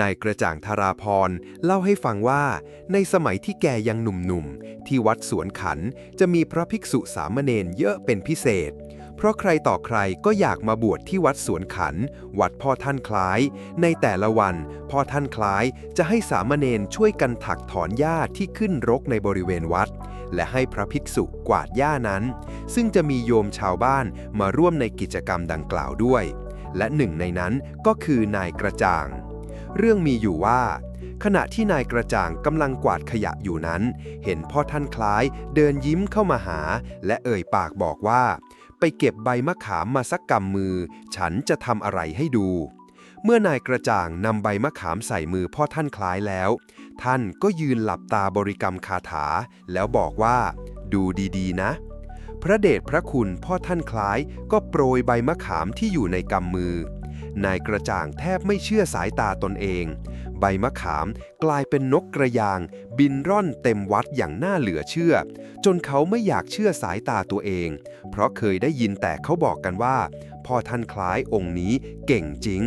นายกระจ่างธาราพรเล่าให้ฟังว่า ในสมัยที่แกยังหนุ่มๆ ที่วัดสวนขันจะมีพระภิกษุสามเณรเยอะเป็นพิเศษ เพราะใครต่อใครก็อยากมาบวชที่วัดสวนขัน วัดพ่อท่านคล้าย ในแต่ละวันพ่อท่านคล้ายจะให้สามเณรช่วยกันถักถอนหญ้าที่ขึ้นรกในบริเวณวัด และให้พระภิกษุกวาดหญ้านั้น ซึ่งจะมีโยมชาวบ้านมาร่วมในกิจกรรมดังกล่าวด้วย และหนึ่งในนั้นก็คือนายกระจ่าง เรื่องมีอยู่ว่า ขณะที่นายกระจ่างกำลังกวาดขยะอยู่นั้น เห็นพ่อท่านคล้ายเดินยิ้มเข้ามาหา และเอ่ยปากบอกว่า ไปเก็บใบมะขามมาสักกำมือ ฉันจะทำอะไรให้ดู เมื่อนายกระจ่างนำใบมะขามใส่มือพ่อท่านคล้ายแล้ว ท่านก็ยืนหลับตาบริกรรมคาถา แล้วบอกว่า ดูดีๆ นะพระเดชพระคุณพ่อท่านคล้ายก็โปรยใบมะขามที่อยู่ในกำมือ นายกระจ่างแทบไม่เชื่อสายตาตนเอง ใบมะขามกลายเป็นนกกระยาง บินร่อนเต็มวัดอย่างน่าเหลือเชื่อ จนเขาไม่อยากเชื่อสายตาตัวเอง เพราะเคยได้ยินแต่เขาบอกกันว่า พ่อท่านคล้ายองค์นี้เก่งจริง